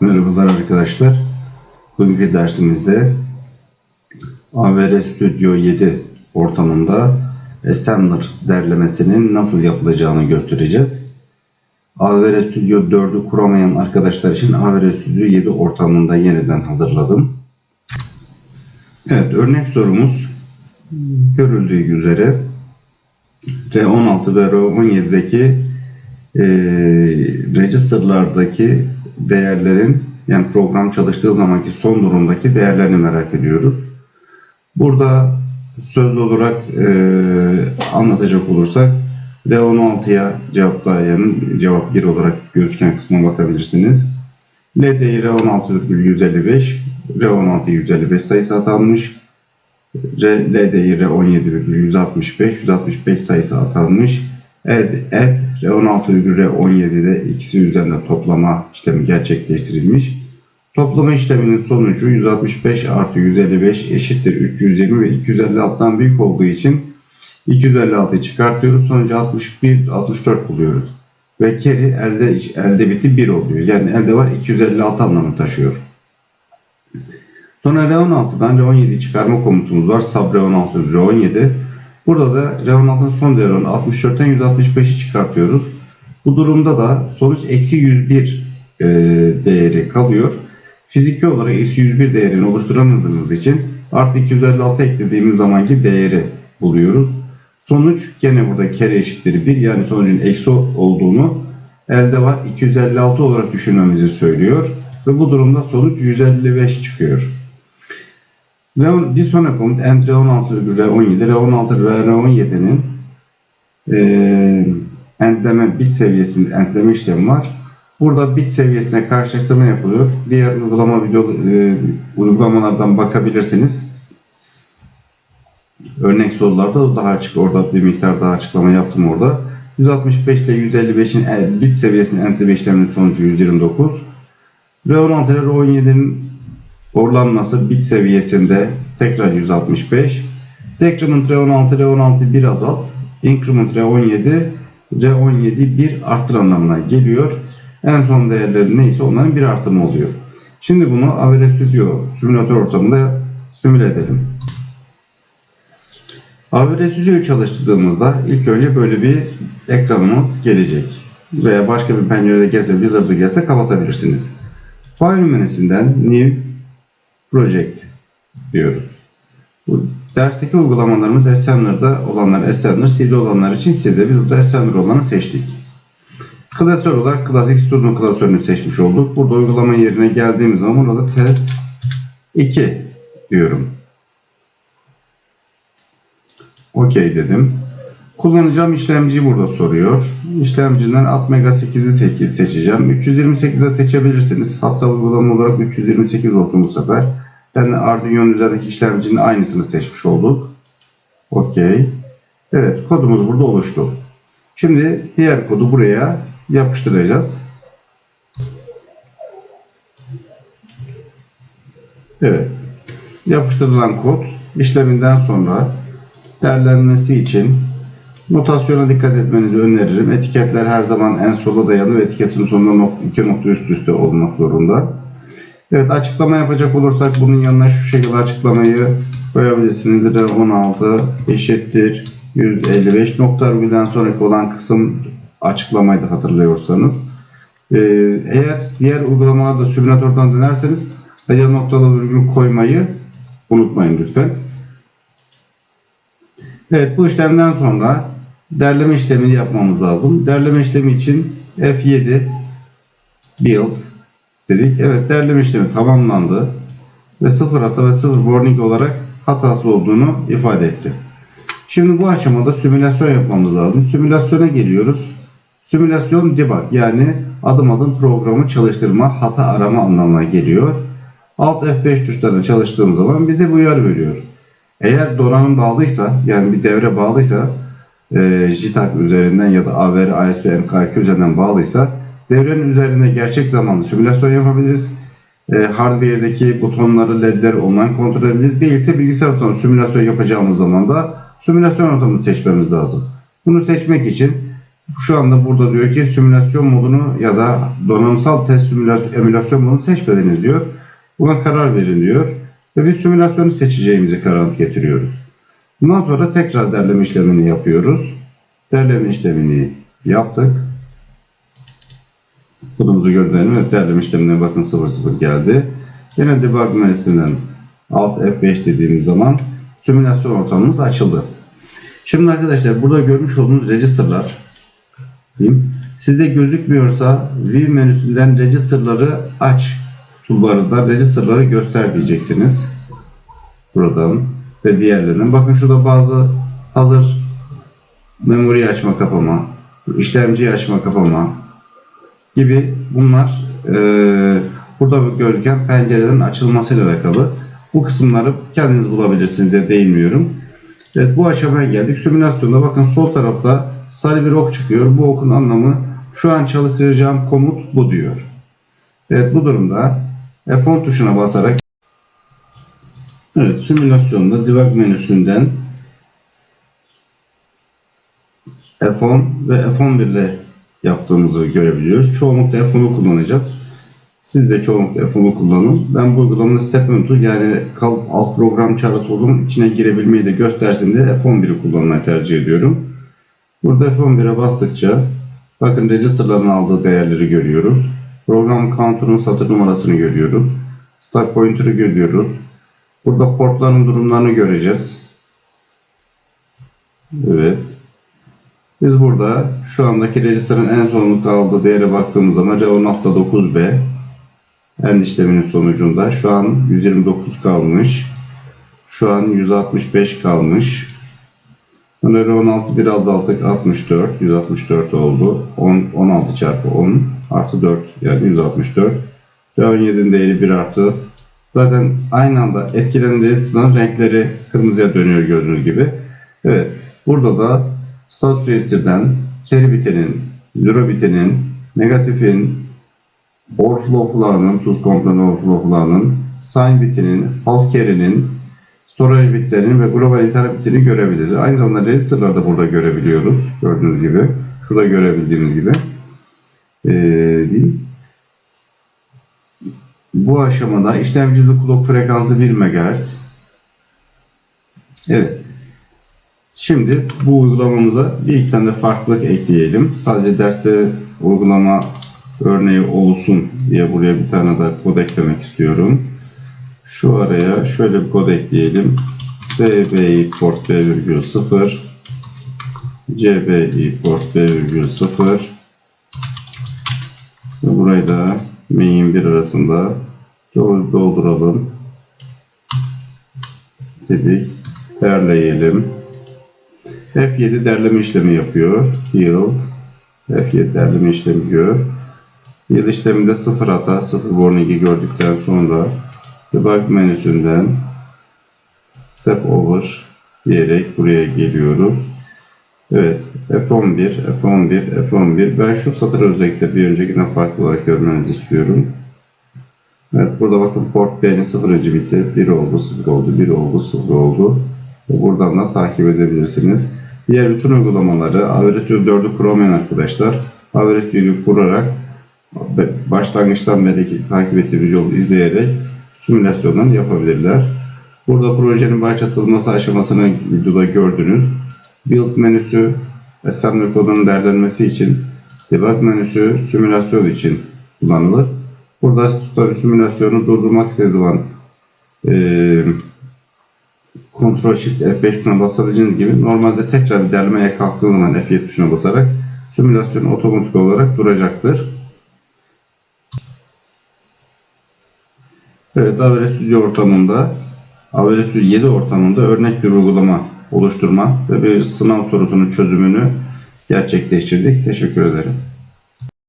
Merhabalar arkadaşlar. Bugünkü dersimizde AVR Studio 7 ortamında Assembler derlemesinin nasıl yapılacağını göstereceğiz. AVR Studio 4'ü kuramayan arkadaşlar için AVR Studio 7 ortamında yeniden hazırladım. Evet, örnek sorumuz görüldüğü üzere R16 ve R17'deki e, registerlardaki değerlerin yani program çalıştığı zamanki son durumdaki değerlerini merak ediyoruz. Burada sözlü olarak e, anlatacak olursak R16'ya cevaplayanın cevap 1 olarak gözüken kısmına bakabilirsiniz. L değeri 16,155 R16 155 sayısı atanmış. R, L değeri 17,165 165 sayısı atanmış. Add, add R16 virgül R17'de ikisi üzerinde toplama işlemi gerçekleştirilmiş. Toplama işleminin sonucu 165 artı 155 eşittir 320 ve 256'dan büyük olduğu için 256'yı çıkartıyoruz. Sonucu 61, 64 buluyoruz. Ve carry elde, elde biti 1 oluyor. Yani elde var 256 anlamı taşıyor. Sonra R16'dan R17'yi çıkarma komutumuz var. Sub R16 R17. Burada da R16'nın son değeri 64'ten 165'i çıkartıyoruz. Bu durumda da sonuç eksi 101 e, değeri kalıyor. Fiziki olarak eksi 101 değerini oluşturamadığımız için artı 256 eklediğimiz zamanki değeri buluyoruz. Sonuç gene burada kere eşittir 1 yani sonucun eksi olduğunu elde var 256 olarak düşünmemizi söylüyor. Ve bu durumda sonuç 155 çıkıyor. Bir sonraki komut ent R16 R17 R16 R17'nin e, entleme bit seviyesinde entleme işlemi var. Burada bit seviyesine karşılaştırma yapılıyor. Diğer uygulama video e, uygulamalardan bakabilirsiniz. Örnek sorularda daha açık orada bir miktar daha açıklama yaptım orada. 165 ile 155'in bit seviyesinin entleme işleminin sonucu 129. R16 ile R17'nin Orlanması bit seviyesinde tekrar 165. Decrement R16 R16 1 azalt. Increment R17 R17 1 arttır anlamına geliyor. En son değerleri neyse onların bir artımı oluyor. Şimdi bunu AVR Studio simülatör ortamında simüle edelim. AVR Studio'yu çalıştırdığımızda ilk önce böyle bir ekranımız gelecek. Veya başka bir pencerede gelse, Wizard'ı gelse kapatabilirsiniz. File menüsünden New Project diyoruz. Bu dersteki uygulamalarımız Assembler'da olanlar Assembler, CD olanlar için CD. Biz burada Assembler olanı seçtik. Klasör olarak klasik Student klasörünü seçmiş olduk. Burada uygulama yerine geldiğimiz zaman burada test 2 diyorum. OK dedim. Kullanacağım işlemciyi burada soruyor. İşlemciden Atmega 8'i seçeceğim. 328'de seçebilirsiniz. Hatta uygulama olarak 328 olsun bu sefer. Ben de Arduino'nun üzerindeki işlemcinin aynısını seçmiş olduk. OK. Evet kodumuz burada oluştu. Şimdi diğer kodu buraya yapıştıracağız. Evet. Yapıştırılan kod işleminden sonra derlenmesi için Notasyona dikkat etmenizi öneririm. Etiketler her zaman en sola dayanır ve etiketin sonunda iki nokta üst üste olmak zorunda. Evet açıklama yapacak olursak bunun yanına şu şekilde açıklamayı koyabilirsiniz. 16 eşittir 155 nokta virgülden sonraki olan kısım açıklamaydı hatırlıyorsanız. Ee, eğer diğer uygulamalarda simülatörden denerseniz ya noktalı virgül koymayı unutmayın lütfen. Evet bu işlemden sonra derleme işlemini yapmamız lazım. Derleme işlemi için F7 build dedik. Evet derleme işlemi tamamlandı. Ve sıfır hata ve sıfır warning olarak hatası olduğunu ifade etti. Şimdi bu aşamada simülasyon yapmamız lazım. Simülasyona geliyoruz. Simülasyon debug yani adım adım programı çalıştırma, hata arama anlamına geliyor. Alt F5 tuşlarına çalıştığımız zaman bize bu uyarı veriyor. Eğer donanım bağlıysa yani bir devre bağlıysa e, JTAG üzerinden ya da AVR, ASP, MK2 üzerinden bağlıysa devrenin üzerinde gerçek zamanlı simülasyon yapabiliriz. E, hardware'deki butonları, ledleri online kontrol edebiliriz. Değilse bilgisayar ortamı simülasyon yapacağımız zaman da simülasyon ortamını seçmemiz lazım. Bunu seçmek için Şu anda burada diyor ki simülasyon modunu ya da donanımsal test simülasyon, emülasyon modunu seçmediniz diyor. Buna karar verin diyor. Ve biz simülasyonu seçeceğimizi karar getiriyoruz. Bundan sonra tekrar derleme işlemini yapıyoruz. Derleme işlemini yaptık. Kodumuzu gördüğünüz evet, derleme işlemine bakın 00 geldi. Yine debug menüsünden Alt F5 dediğimiz zaman simülasyon ortamımız açıldı. Şimdi arkadaşlar burada görmüş olduğunuz register'lar. Sizde gözükmüyorsa View menüsünden register'ları aç toolbarında register'ları göster diyeceksiniz. Buradan ve diğerlerinden. Bakın şurada bazı hazır memori açma kapama, işlemciyi açma kapama gibi bunlar eee burada gözüken pencerelerin açılmasıyla alakalı. Bu kısımları kendiniz bulabilirsiniz de değinmiyorum. Evet bu aşamaya geldik. Simülasyonda bakın sol tarafta sarı bir ok çıkıyor. Bu okun anlamı şu an çalıştıracağım komut bu diyor. Evet bu durumda F10 tuşuna basarak Evet simülasyonda debug menüsünden F10 ve F11 ile yaptığımızı görebiliyoruz. Çoğunlukla F10'u kullanacağız. Siz de çoğunlukla F10'u kullanın. Ben bu uygulamanın step input yani kal, alt program çağrısı olduğunun içine girebilmeyi de göstersin diye F11'i kullanmayı tercih ediyorum. Burada F11'e bastıkça bakın register'ların aldığı değerleri görüyoruz. Program counter'ın satır numarasını görüyoruz. Stack pointer'ı görüyoruz. Burada portların durumlarını göreceğiz. Evet. Biz burada şu andaki register'ın en sonlukta aldığı değere baktığımız zaman C16.9B end işleminin sonucunda şu an 129 kalmış. Şu an 165 kalmış. Öneri 16 bir azalttık 64. 164 oldu. 10, 16 çarpı 10 artı 4 yani 164. Ve 17'nin değeri 1 artı. Zaten aynı anda etkilenen register'ın renkleri kırmızıya dönüyor gördüğünüz gibi. Evet. Burada da status register'den carry bitinin, zero bitinin, negatifin, overflow'larının, tuz komponent overflow'larının, sign bitinin, half carry'nin, storage bitlerinin ve global interrupt bitini görebiliriz. Aynı zamanda register'ları da burada görebiliyoruz. Gördüğünüz gibi. Şurada görebildiğimiz gibi. Ee, bu aşamada işlemcide clock frekansı 1 MHz. Evet. Şimdi bu uygulamamıza bir iki tane de farklılık ekleyelim. Sadece derste uygulama örneği olsun diye buraya bir tane daha kod eklemek istiyorum. Şu araya şöyle bir kod ekleyelim. SBI port B,0 CBI port B,0 ve burayı da main 1 arasında dolduralım. Dedik. Derleyelim. F7 derleme işlemi yapıyor. Yield. F7 derleme işlemi diyor. Yield işleminde sıfır hata, sıfır warning'i gördükten sonra debug menüsünden step over diyerek buraya geliyoruz. Evet. F11, F11, F11. Ben şu satır özellikle bir öncekinden farklı olarak görmenizi istiyorum. Evet burada bakın port B'nin 0. biti 1 oldu, 0 oldu, 1 oldu, 0 oldu. Buradan da takip edebilirsiniz. Diğer bütün uygulamaları Average 4'ü kuramayan arkadaşlar Average kurarak başlangıçtan beri takip ettiğimiz yolu izleyerek simülasyonlarını yapabilirler. Burada projenin başlatılması aşamasını videoda gördünüz. Build menüsü assembly kodunun derlenmesi için, debug menüsü simülasyon için kullanılır. Burada simülasyonu durdurmak istediği zaman e, Ctrl Shift F5 tuşuna basabileceğiniz gibi normalde tekrar bir derlemeye kalktığınız zaman F7 tuşuna basarak simülasyon otomatik olarak duracaktır. Evet AVR Studio ortamında AVR Studio 7 ortamında örnek bir uygulama oluşturma ve bir sınav sorusunun çözümünü gerçekleştirdik. Teşekkür ederim.